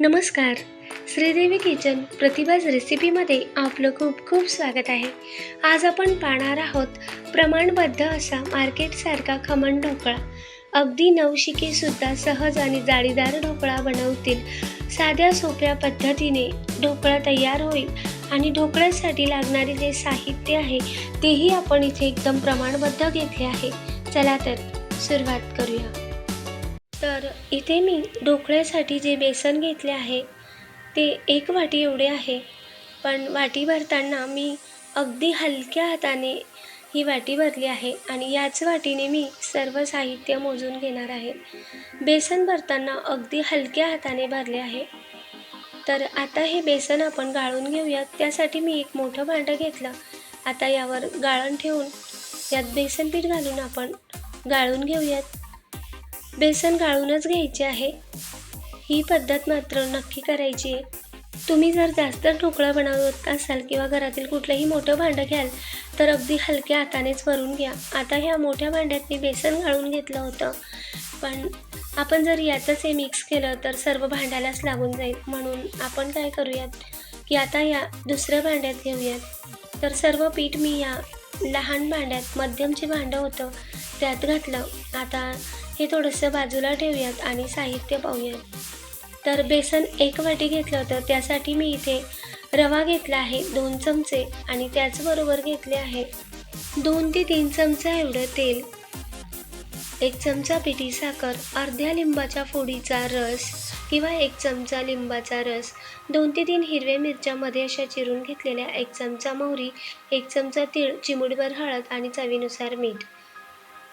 नमस्कार. श्रीदेवी किचन प्रतिभाज रेसिपीमध्ये आपलं खूप खूप स्वागत आहे. आज आपण पाहणार आहोत प्रमाणबद्ध असा मार्केटसारखा खमण ढोकळा. अगदी नवशिकेसुद्धा सहज आणि जाळीदार ढोकळा बनवतील. साध्या सोप्या पद्धतीने ढोकळा तयार होईल आणि ढोकळ्यासाठी लागणारे जे साहित्य आहे तेही आपण इथे एकदम प्रमाणबद्ध घेतले आहे. चला तर सुरुवात करूया. तर इथे मी ढोकळ्यासाठी जे बेसन घेतले आहे ते एक वाटी एवढे आहे. पण वाटी भरताना मी अगदी हलक्या हाताने ही वाटी भरली आहे आणि याच वाटीने मी सर्व साहित्य मोजून घेणार आहे. बेसन भरताना अगदी हलक्या हाताने भरले आहे. तर आता हे बेसन आपण गाळून घेऊयात. त्यासाठी मी एक मोठं भांडं घेतलं. आता यावर गाळण ठेवून यात बेसन पीठ घालून आपण गाळून घेऊयात. बेसन गाळूनच घ्यायचे आहे. ही पद्धत मात्र नक्की करायची आहे. तुम्ही जर जास्त ढोकळा बनवत असाल किंवा घरातील कुठलंही मोठं भांडं घ्याल तर अगदी हलक्या हातानेच भरून घ्या. आता ह्या मोठ्या भांड्यात मी बेसन गाळून घेतलं होतं. पण आपण जर यातच हे मिक्स केलं तर सर्व भांड्यालाच लागून जाईल. म्हणून आपण काय करूयात की आता या दुसऱ्या भांड्यात घेऊयात. तर सर्व पीठ मी या लहान भांड्यात मध्यमचे भांडं होतं त्यात घातलं. आता हे थोडंसं बाजूला ठेवूयात आणि साहित्य पाहूयात. तर बेसन एक वाटी घेतलं होतं त्यासाठी मी इथे रवा घेतला आहे दोन चमचे आणि त्याचबरोबर घेतले आहे दोन ते तीन चमचा एवढं तेल. एक चमचा पिठी साखर अर्ध्या लिंबाच्या फोडीचा रस किंवा एक चमचा लिंबाचा रस दोन ते तीन हिरव्या मिरच्यामध्ये अशा चिरून घेतलेल्या एक चमचा मोहरी एक चमचा तीळ चिमुडभर हळद आणि चवीनुसार मीठ.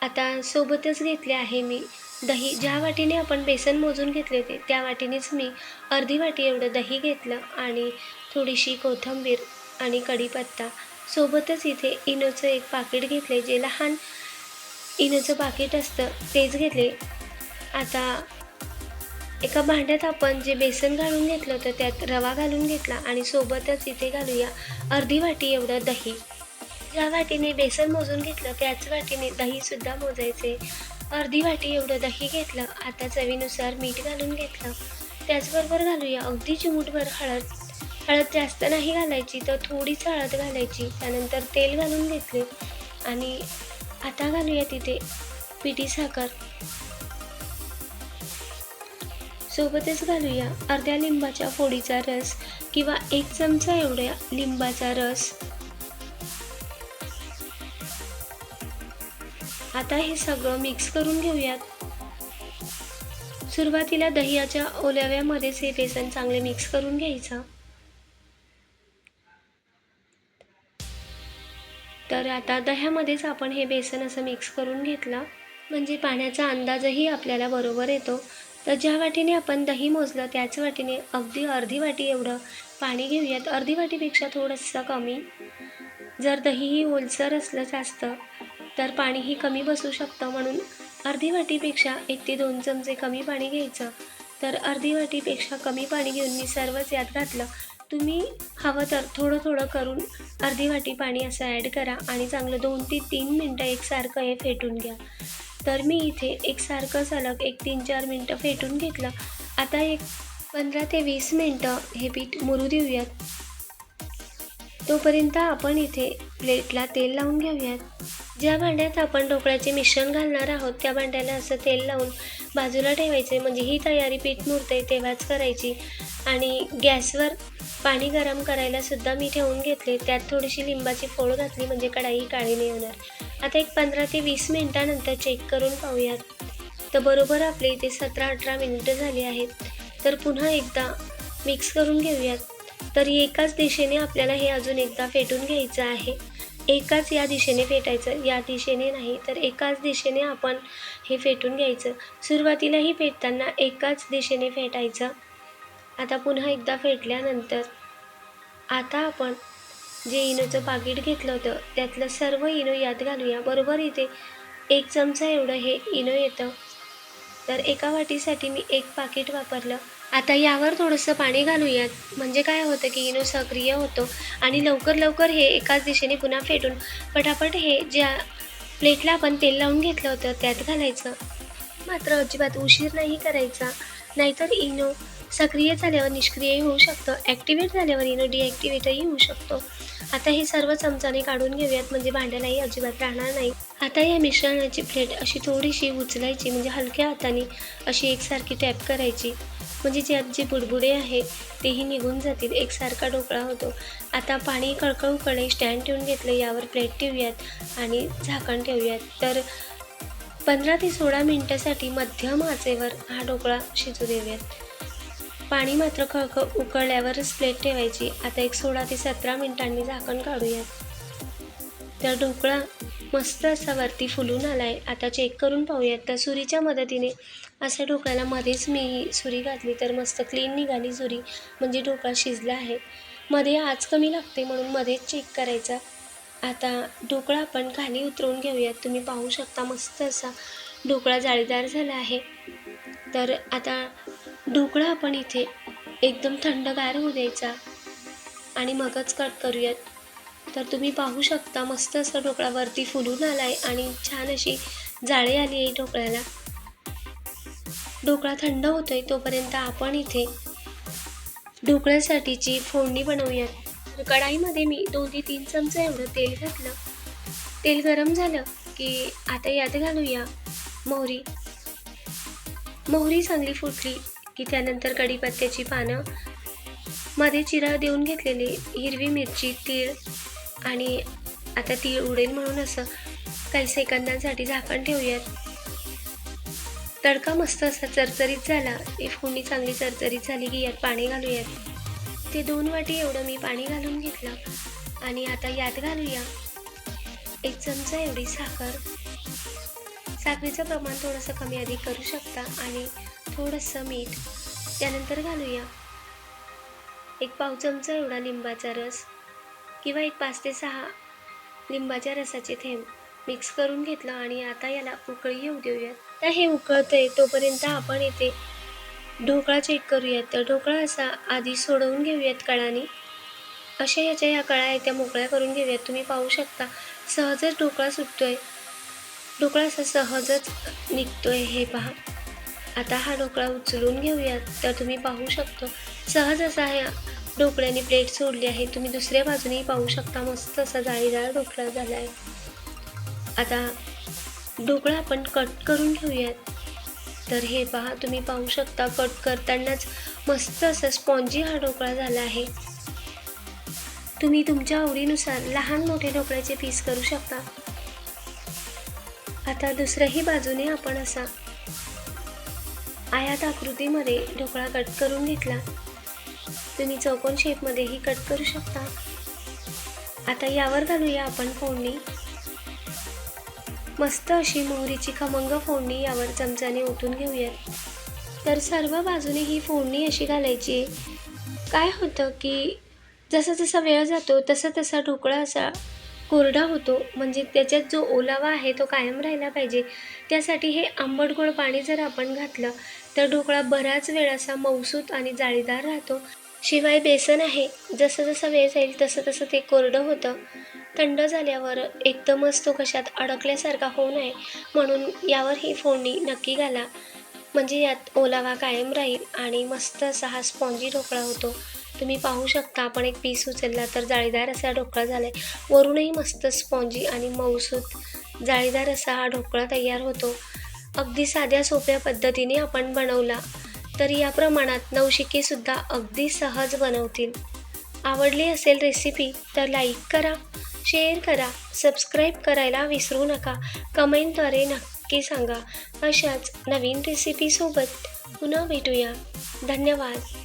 आता सोबतच घेतले आहे मी. दही ज्या वाटीने आपण बेसन मोजून घेतले होते त्या वाटीनेच मी अर्धी वाटी एवढं दही घेतलं आणि थोडीशी कोथिंबीर आणि कढीपत्ता. सोबतच इथे इनोचं एक पाकिट घेतले जे लहान इनोचं पाकिट असतं तेच घेतले आता एका भांड्यात आपण जे बेसन घालून घेतलं होतं त्यात रवा घालून घेतला आणि सोबतच इथे घालूया अर्धी वाटी एवढं दही. ज्या वाटीने बेसन मोजून घेतलं त्याच वाटीने दहीसुद्धा मोजायचे. अर्धी वाटी एवढं दही घेतलं आता चवीनुसार मीठ घालून घेतलं. त्याचबरोबर घालूया अगदी चिमूटभर हळद. हळद जास्त नाही घालायची तर थोडीच हळद घालायची. त्यानंतर तेल घालून घेतले. आणि आता घालूया तिथे पिठी साखर. सोबतच घालूया अर्ध्या लिंबाच्या फोडीचा रस किंवा एक चमचा एवढ्या लिंबाचा रस. आता हे सगळं मिक्स करून घेऊयात. सुरुवातीला दह्याच्या ओलाव्यामध्येच हे बेसन चांगले मिक्स करून घ्यायचं. तर आता दह्यामध्येच आपण हे बेसन असं मिक्स करून घेतलं. म्हणजे पाण्याचा अंदाजही आपल्याला बरोबर येतो. तर ज्या वाटीने आपण दही मोजलं त्याच वाटीने अगदी अर्धी वाटी एवढं पाणी घेऊयात. अर्धी वाटीपेक्षा थोडंसं कमी. जर दहीही ओलसर असलं जास्त तर पाणीही कमी बसू शकतं म्हणून अर्धी वाटीपेक्षा एक ते दोन चमचे कमी पाणी घ्यायचं. तर अर्धी वाटीपेक्षा कमी पाणी घेऊन मी सर्वच यात घातलं. तुम्ही हवं तर थोडं थोडं करून अर्धी वाटी पाणी असं ॲड करा आणि चांगलं दोन ते तीन मिनटं एकसारखं हे फेटून घ्या. तर मी इथे एकसारखं सलग एक तीन चार मिनटं फेटून घेतलं. आता एक पंधरा ते वीस मिनटं हे पीठ मुरू देऊयात. तोपर्यंत आपण इथे प्लेटला तेल लावून घेऊयात. ज्या भांड्यात आपण ढोकळ्याचे मिश्रण घालणार आहोत त्या भांड्याला असं तेल लावून बाजूला ठेवायचे. म्हणजे ही तयारी पीठ मुरते तेव्हाच करायची. आणि गॅसवर पाणी गरम करायला सुद्धा मी ठेवून घेतले. त्यात थोडीशी लिंबाची फोड घातली म्हणजे कढाई काळी नाही होणार. आता एक पंधरा ते वीस मिनटानंतर चेक करून पाहूयात. तर बरोबर आपले इथे सतरा अठरा मिनिटं झाली आहेत. तर पुन्हा एकदा मिक्स करून घेऊयात. तर एकाच दिशेने आपल्याला हे अजून एकदा फेटून घ्यायचं आहे. एकाच या दिशेने फेटायचं. या दिशेने नाही तर एकाच दिशेने आपण हे फेटून घ्यायचं. सुरुवातीलाही फेटताना एकाच दिशेने फेटायचं. आता पुन्हा एकदा फेटल्यानंतर आता आपण जे इनोचं पाकिट घेतलं होतं त्यातलं सर्व इनो यात घालूया. बरोबर इथे एक चमचा एवढं हे इनो येतं. तर एका वाटीसाठी मी एक पाकिट वापरलं. आता यावर थोडंसं पाणी घालूयात. म्हणजे काय होतं की इनो सक्रिय होतो आणि लवकर लवकर हे एकाच दिशेने पुन्हा फेटून पटापट हे ज्या प्लेटला आपण तेल लावून घेतलं होतं त्यात घालायचं. मात्र अजिबात उशीर नाही करायचा. नाहीतर इनो सक्रिय झाल्यावर निष्क्रियही होऊ शकतं. ॲक्टिवेट झाल्यावर इनो डिॲक्टिवेटही होऊ शकतो. आता हे सर्व चमचाने काढून घेऊयात. म्हणजे भांड्यालाही अजिबात राहणार नाही. आता या मिश्रणाची प्लेट अशी थोडीशी उचलायची. म्हणजे हलक्या हाताने अशी एकसारखी टॅप करायची. म्हणजे ज्यात जे बुडबुडे आहेत तेही निघून जातील. एकसारखा ढोकळा होतो. आता पाणी कळकळ उकळणे स्टँड ठेवून घेतलं यावर प्लेट ठेवूयात आणि झाकण ठेवूयात. तर पंधरा ते सोळा मिनटासाठी मध्यम आचेवर हा ढोकळा शिजू देऊयात. पाणी मात्र खळख उकळल्यावरच प्लेट ठेवायची. आता एक सोळा ते सतरा मिनिटांनी झाकण काढूयात. तर ढोकळा मस्त असा वरती फुलून आला आहे आता चेक करून पाहूयात. तर सुरीच्या मदतीने अशा ढोकळ्याला मध्येच मी सुरी घातली तर मस्त क्लीन निघाली सुरी. म्हणजे ढोकळा शिजला आहे. मध्ये आज कमी लागते म्हणून मध्येच चेक करायचा. आता ढोकळा आपण खाली उतरवून घेऊयात. तुम्ही पाहू शकता मस्त असा ढोकळा जाळीदार झाला आहे. तर आता ढोकळा आपण इथे एकदम थंडगार होऊ द्यायचा आणि मगच कट करूयात. तर तुम्ही पाहू शकता मस्त असा ढोकळा वरती फुलून आला आहे आणि छान अशी जाळी आली आहे ढोकळ्याला. ढोकळा थंड होतोय तोपर्यंत आपण इथे ढोकळ्यासाठीची फोडणी बनवूयात. तर कढाईमध्ये मी दोन ते तीन चमचे एवढं तेल घातलं. तेल गरम झालं की आता यात घालूया मोहरी. मोहरी चांगली फुटली की त्यानंतर कढीपत्त्याची पानं. मध्ये चिरा देऊन घेतलेली हिरवी मिरची तीळ आणि आता तीळ उडेल म्हणून असं काही सेकंदांसाठी झाकण ठेवूयात. तडका मस्त असा चरचरीत झाला. ही फोडणी चांगली चरचरीत झाली की यात पाणी घालूयात. ते दोन वाटी एवढं मी पाणी घालून घेतलं. आणि आता यात घालूया एक चमचा एवढी साखर. साखरेचं प्रमाण थोडंसं कमी अधिक करू शकता आणि थोडंसं मीठ त्यानंतर घालूया. एक पाव चमचा एवढा लिंबाचा रस किंवा एक पाच ते सहा लिंबाच्या रसाचे थेंब मिक्स करून घेतलं आणि आता याला उकळी येऊ देऊयात. तर हे उकळतंय तोपर्यंत आपण इथे ढोकळा चेक करूयात. तर ढोकळा असा आधी सोडवून घेऊयात कळाने अशा ह्याच्या या कळा आहेत त्या मोकळ्या करून घेऊयात. तुम्ही पाहू शकता सहजच ढोकळा सुटतोय. ढोकळा असा सहजच निघतोय हे पहा. आता हा ढोकळा उचलून घेऊयात. तर तुम्ही पाहू शकतो सहज असा ह्या ढोकळ्याने प्लेट सोडली आहे. तुम्ही दुसऱ्या बाजूनेही पाहू शकता मस्त असा जाळीदार ढोकळा झाला आहे आता ढोकळा आपण कट करून घेऊयात. तर हे पहा तुम्ही पाहू शकता कट करतानाच मस्त असा स्पॉन्जी हा ढोकळा झाला आहे. तुम्ही तुमच्या आवडीनुसार लहान मोठे ढोकळ्याचे पीस करू शकता. आता दुसऱ्याही बाजूने आपण असा आयात आकृतीमध्ये ढोकळा कट करून घेतला. तुम्ही चौकोन शेपमध्येही कट करू शकता. आता यावर घालूया आपण फोडणी. मस्त अशी मोहरीची खमंग फोडणी यावर चमचाने ओतून घेऊयात तर सर्व बाजूने ही फोडणी अशी घालायची. काय होतं की जसा जसा वेळ जातो तसा तसा ढोकळा असा कोरडा होतो. म्हणजे त्याच्यात जो ओलावा आहे तो कायम राहिला पाहिजे. त्यासाठी हे आंबट गोड पाणी जर आपण घातलं तर ढोकळा बराच वेळ असा मौसूत आणि जाळीदार राहतो. शिवाय बेसन आहे. जसं जसं वेळ जाईल तसं तसं ते कोरडं होतं. थंड झाल्यावर एकदमच तो कशात अडकल्यासारखा होऊ नये म्हणून यावर ही फोडणी नक्की घाला. म्हणजे यात ओलावा कायम राहील आणि मस्त असा हा स्पॉन्जी ढोकळा होतो. तुम्ही पाहू शकता आपण एक पीस उचलला तर जाळीदार असा ढोकळा झाला आहे वरूनही मस्त स्पॉन्जी आणि मऊसूत जाळीदार असा हा ढोकळा तयार होतो. अगदी साध्या सोप्या पद्धतीने आपण बनवला तर या प्रमाणात नवशिकेसुद्धा अगदी सहज बनवतील. आवडली असेल रेसिपी तर लाईक करा. शेअर करा सबस्क्राईब करायला विसरू नका. कमेंटद्वारे नक्की सांगा. अशाच नवीन रेसिपीसोबत पुन्हा भेटूया. धन्यवाद.